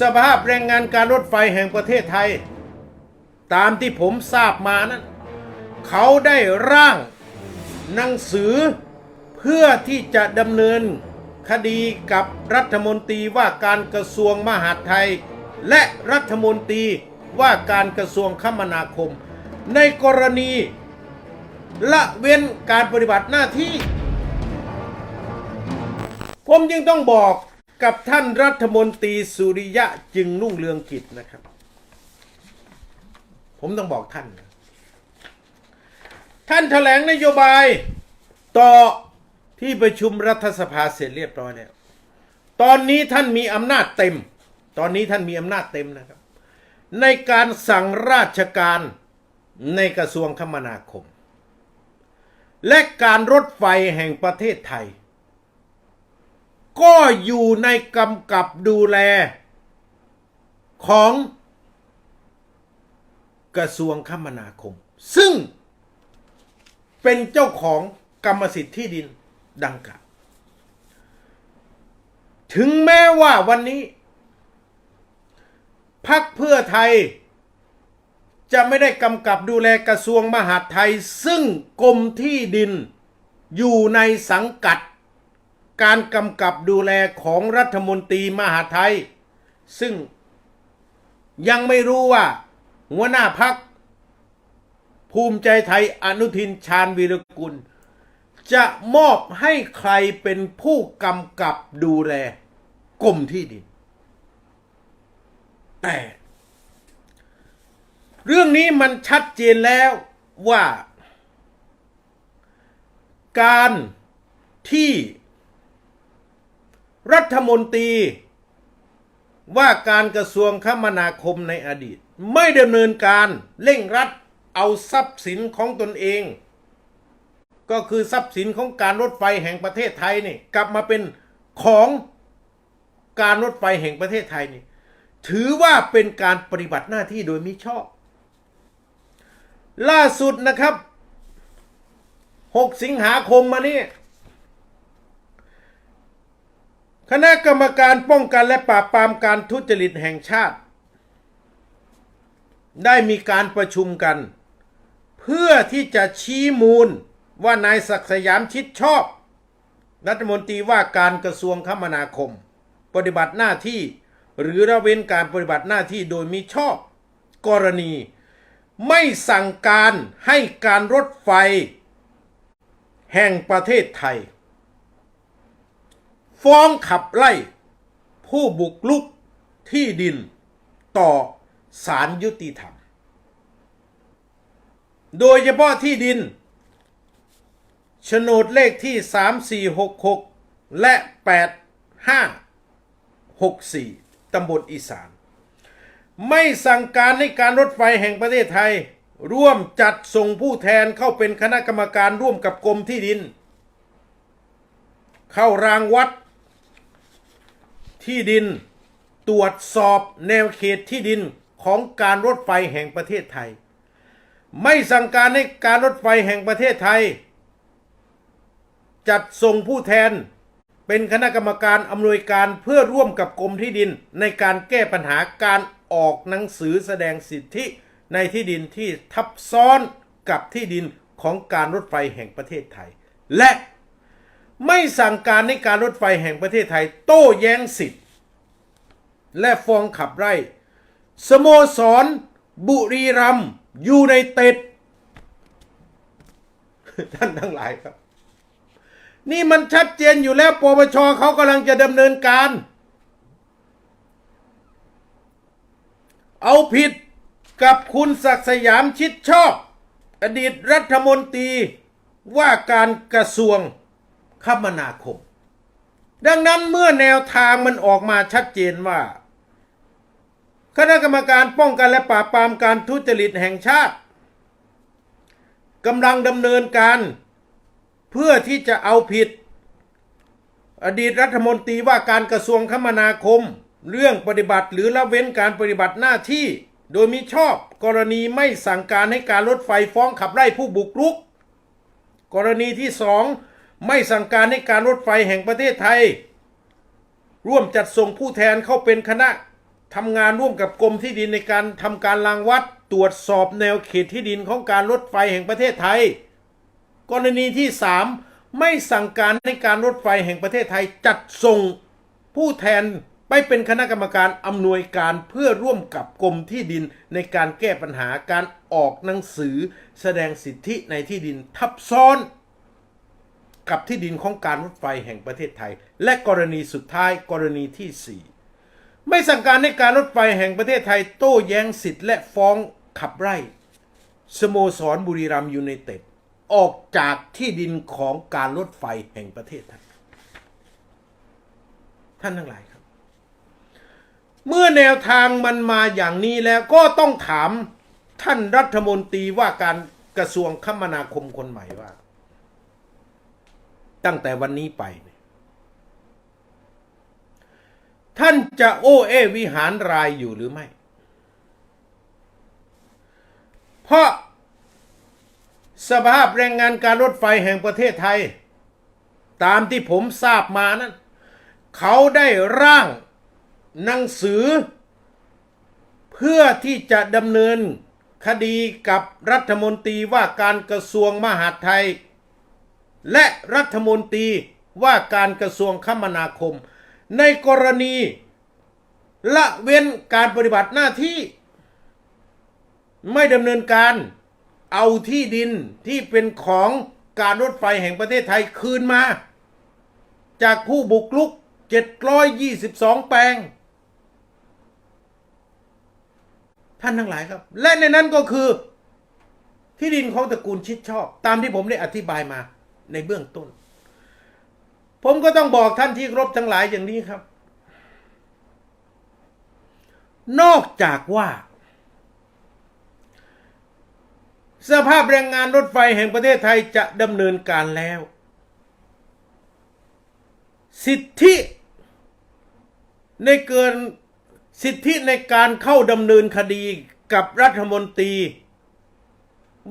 สภาพแรงงานการรถไฟแห่งประเทศไทย ตามที่ผมทราบมานั้นเขาได้ร่างหนังสือเพื่อที่จะดำเนินคดีกับรัฐมนตรีว่าการกระทรวงมหาดไทย และรัฐมนตรีว่าการกระทรวงคมนาคม ในกรณี ละเว้นการปฏิบัติหน้าที่ ผมจึงต้องบอก กับท่านรัฐมนตรีสุริยะจึงรุ่งเรืองกิจนะครับ ผมต้องบอกท่าน ท่านแถลงนโยบายต่อที่ประชุมรัฐสภาเสร็จเรียบร้อยแล้วตอนนี้ท่านมีอำนาจเต็ม ตอนนี้ท่านมีอำนาจเต็มนะครับ ในการสั่งราชการในกระทรวงคมนาคม และการรถไฟแห่งประเทศไทย ก็อยู่ในกำกับดูแล ของกระทรวงคมนาคม ซึ่งเป็นเจ้าของกรรมสิทธิ์ที่ดินดังกล่าว ถึงแม้ว่าวันนี้พักเพื่อไทย จะไม่ได้กำกับดูแลกระทรวงมหาดไทย ซึ่งกรมที่ดินอยู่ในสังกัด การกำกับดูแลของรัฐมนตรีมหาไทย ซึ่งยังไม่รู้ว่าหัวหน้าพักภูมิใจไทยอนุทินชาญวีรกุล จะมอบให้ใครเป็นผู้กำกับดูแลกรมที่ดิน แต่ เรื่องนี้มันชัดเจนแล้วว่า การที่ รัฐมนตรี ว่าการกระทรวงคมนาคมในอดีต ไม่ดำเนินการเร่งรัดเอาทรัพย์สินของตนเอง ก็คือทรัพย์สินของการรถไฟแห่งประเทศไทยนี่กลับมาเป็นของการรถไฟแห่งประเทศไทยนี่ถือว่าเป็นการปฏิบัติหน้าที่โดยมิชอบ ล่าสุดนะครับ 6 สิงหาคมมานี่ คณะกรรมการป้องกันและปราบปรามการทุจริตแห่งชาติ ได้มีการประชุมกัน เพื่อที่จะชี้มูลว่านายศักสยามชิดชอบ รัฐมนตรีว่าการกระทรวงคมนาคม ปฏิบัติหน้าที่หรือละเว้นการปฏิบัติหน้าที่โดยมิชอบ กรณี ไม่สั่งการให้การรถไฟ แห่งประเทศไทย ฟ้องขับไล่ ผู้บุกลุกที่ดินต่อศาลยุติธรรม โดยเฉพาะที่ดินโฉนดเลขที่ 3466 และ 8564 ตำบลอีสาน ไม่สั่งการให้การรถไฟแห่งประเทศไทย ร่วมจัดส่งผู้แทนเข้าเป็นคณะกรรมการร่วมกับกรมที่ดิน เข้ารางวัด ที่ดิน ตรวจสอบแนวเขตที่ดินของการรถไฟแห่งประเทศไทย ไม่สั่งการให้การรถไฟแห่งประเทศไทย จัดส่งผู้แทนเป็นคณะกรรมการอำนวยการเพื่อร่วมกับกรมที่ดินในการแก้ปัญหาการออกหนังสือแสดงสิทธิในที่ดินที่ทับซ้อนกับที่ดินของการรถไฟแห่งประเทศไทย และ ไม่สั่งการให้การรถไฟแห่งประเทศไทย โต้แย้งสิทธิ์ และฟ้องขับไล่สโมสร บุรีรัมยูไนเต็ดท่านทั้งหลายครับ นี่มันชัดเจนอยู่แล้วปปชเขากำลังจะดำเนินการ เอาผิดกับคุณศักสยามชิดชอบ อดีตรัฐมนตรีว่าการกระทรวง คมนาคม ดังนั้นเมื่อแนวทางมันออกมาชัดเจนว่า คณะกรรมการป้องกันและปราบปรามการทุจริตแห่งชาติกำลังดำเนินการเพื่อที่จะเอาผิด อดีตรัฐมนตรีว่าการกระทรวงคมนาคม เรื่องปฏิบัติหรือละเว้นการปฏิบัติหน้าที่โดยมิชอบกรณีไม่สั่งการให้การรถไฟฟ้องขับไล่ผู้บุกรุก กรณีที่สอง ไม่สั่งการให้การรถไฟแห่งประเทศไทย ร่วมจัดส่งผู้แทนเข้าเป็นคณะทำงานร่วมกับกรมที่ดินในการทำการรางวัดตรวจสอบแนวเขตที่ดินของการรถไฟแห่งประเทศไทย กรณีที่ 3 ไม่สั่งการในการรถไฟแห่งประเทศไทยจัดส่งผู้แทนไปเป็นคณะกรรมการอำนวยการเพื่อร่วมกับกรมที่ดินในการแก้ปัญหาการออกหนังสือแสดงสิทธิในที่ดินทับซ้อน กับที่ดินของการรถไฟแห่งประเทศไทย และกรณีสุดท้ายกรณีที่ 4 ไม่สั่งการในการรถไฟแห่งประเทศไทย โต้แย้งสิทธิ์และฟ้องขับไล่สโมสรบุรีรัมย์ยูไนเต็ดออกจากที่ดินของการรถไฟแห่งประเทศไทย ท่านทั้งหลายครับ เมื่อแนวทางมันมาอย่างนี้แล้วก็ต้องถามท่านรัฐมนตรีว่าการกระทรวงคมนาคมคนใหม่ว่า ตั้งแต่วันนี้ไปเนี่ยท่านจะโอ้เอวิหารรายอยู่หรือไม่ เพราะสภาพแรงงานการรถไฟแห่งประเทศไทย ตามที่ผมทราบมานั้น เขาได้ร่างหนังสือ เพื่อที่จะดำเนินคดีกับรัฐมนตรีว่าการกระทรวงมหาดไทย และรัฐมนตรีว่าการกระทรวงคมนาคม ในกรณีละเว้นการปฏิบัติหน้าที่ ไม่ดำเนินการเอาที่ดินที่เป็นของการรถไฟแห่งประเทศไทยคืนมา จากผู้บุกลุก 722 แปลง ท่านทั้งหลายครับ และในนั้นก็คือที่ดินของตระกูลชิดชอบ ตามที่ผมได้อธิบายมา ในเบื้องต้น ผมก็ต้องบอกท่านที่รบทั้งหลายอย่างนี้ครับ นอกจากว่า สภาพแรงงานรถไฟแห่งประเทศไทยจะดำเนินการแล้ว สิทธิในเกินสิทธิในการเข้าดำเนินคดีกับรัฐมนตรี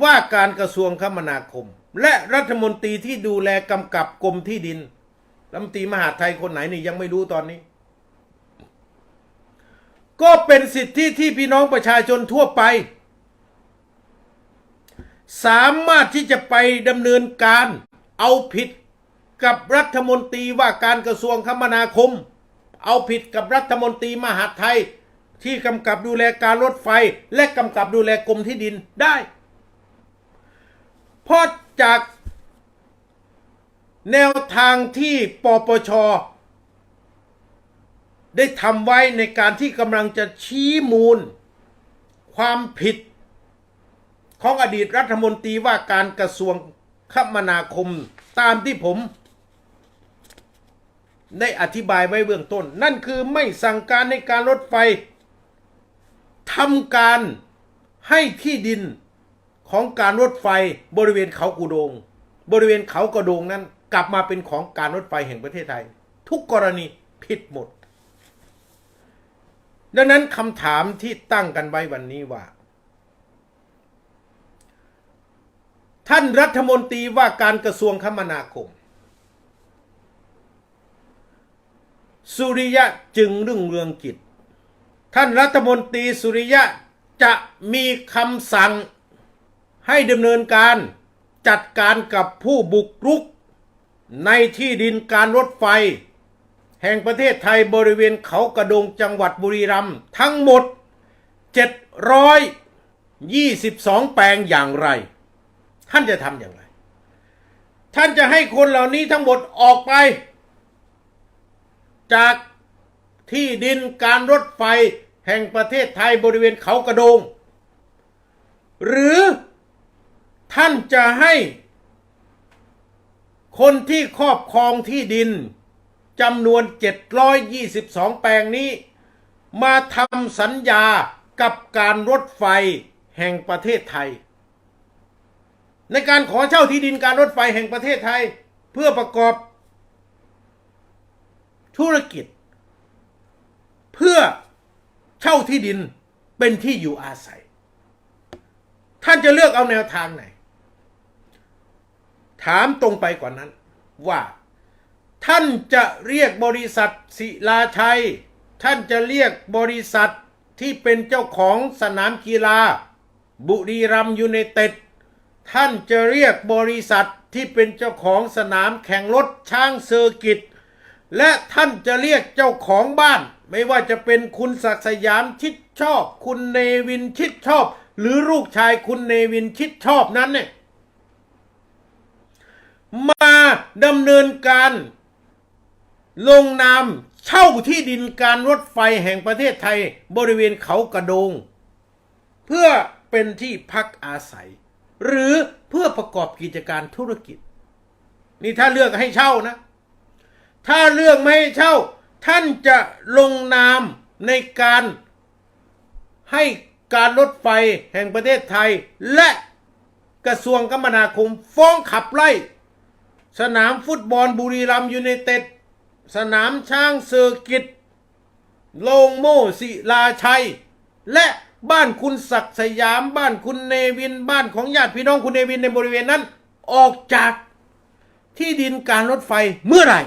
ว่าการกระทรวงคมนาคม และรัฐมนตรีที่ดูแลกำกับกรมที่ดินรัฐมนตรีมหาไทยคนไหนนี่ยังไม่รู้ตอนนี้ ก็เป็นสิทธิที่พี่น้องประชาชนทั่วไป สามารถที่จะไปดำเนินการเอาผิดกับรัฐมนตรีว่าการกระทรวงคมนาคม เอาผิดกับรัฐมนตรีมหาไทยที่กำกับดูแลการรถไฟ และกำกับดูแลกรมที่ดินได้ เพราะ จากแนวทางที่ปปช ได้ทำไว้ในการที่กำลังจะชี้มูล ความผิด ของอดีตรัฐมนตรีว่าการกระทรวงคมนาคมตามที่ผม ได้อธิบายไว้เบื้องต้น นั่นคือไม่สั่งการในการรถไฟทำการให้ที่ดิน ของการรถไฟบริเวณเขากูดง บริเวณเขากระโดงนั้น กลับมาเป็นของการรถไฟแห่งประเทศไทย ทุกกรณีผิดหมด ดังนั้นคำถามที่ตั้งกันไว้วันนี้ว่า ท่านรัฐมนตรีว่าการกระทรวงคมนาคม สุริยะจึงรุ่งเรืองกิจ ท่านรัฐมนตรีสุริยะจะมีคำสั่ง ให้ดำเนินการจัดการกับผู้บุกรุก ในที่ดินการรถไฟ แห่งประเทศไทยบริเวณเขากระโดงจังหวัดบุรีรัมย์ทั้งหมด 722 แปลงอย่างไร ท่านจะทำอย่างไร ท่านจะให้คนเหล่านี้ทั้งหมดออกไป จากที่ดินการรถไฟแห่งประเทศไทยบริเวณเขากระโดง หรือ ท่านจะให้คนที่ครอบครองที่ดินจำนวน 722 แปลงนี้ มาทำสัญญากับการรถไฟแห่งประเทศไทย ในการขอเช่าที่ดินการรถไฟแห่งประเทศไทย เพื่อประกอบ ธุรกิจ เพื่อเช่าที่ดินเป็นที่อยู่อาศัย ท่านจะเลือกเอาแนวทางไหน ถามตรงไปกว่านั้นว่า ท่านจะเรียกบริษัทศิลาชัย ท่านจะเรียกบริษัทที่เป็นเจ้าของสนามกีฬา บุรีรัมย์ยูไนเต็ดท่านจะเรียกบริษัทที่เป็นเจ้าของสนามแข่งรถช้างเซอร์กิต และท่านจะเรียกเจ้าของบ้าน ไม่ว่าจะเป็นคุณศักดิ์สยามชิดชอบ คุณเนวินชิดชอบ หรือลูกชายคุณเนวินชิดชอบนั้นเนี่ย ดำเนินการ ลงนามเช่าที่ดินการรถไฟแห่งประเทศไทยบริเวณเขากระโดง เพื่อเป็นที่พักอาศัย หรือเพื่อประกอบกิจการธุรกิจ นี่ถ้าเลือกให้เช่านะ ถ้าเลือกไม่ให้เช่า ท่านจะลงนามในการให้การรถไฟแห่งประเทศไทย และกระทรวงคมนาคมฟ้องขับไล่ สนามฟุตบอลบุรีรัมยูไนเต็ด สนามช้างเซอร์กิตโลงโมศิลาชัย และบ้านคุณศักดิ์สยามบ้านคุณเนวินบ้านของญาติพี่น้องคุณเนวินในบริเวณนั้น ออกจากที่ดินการรถไฟเมื่อไหร่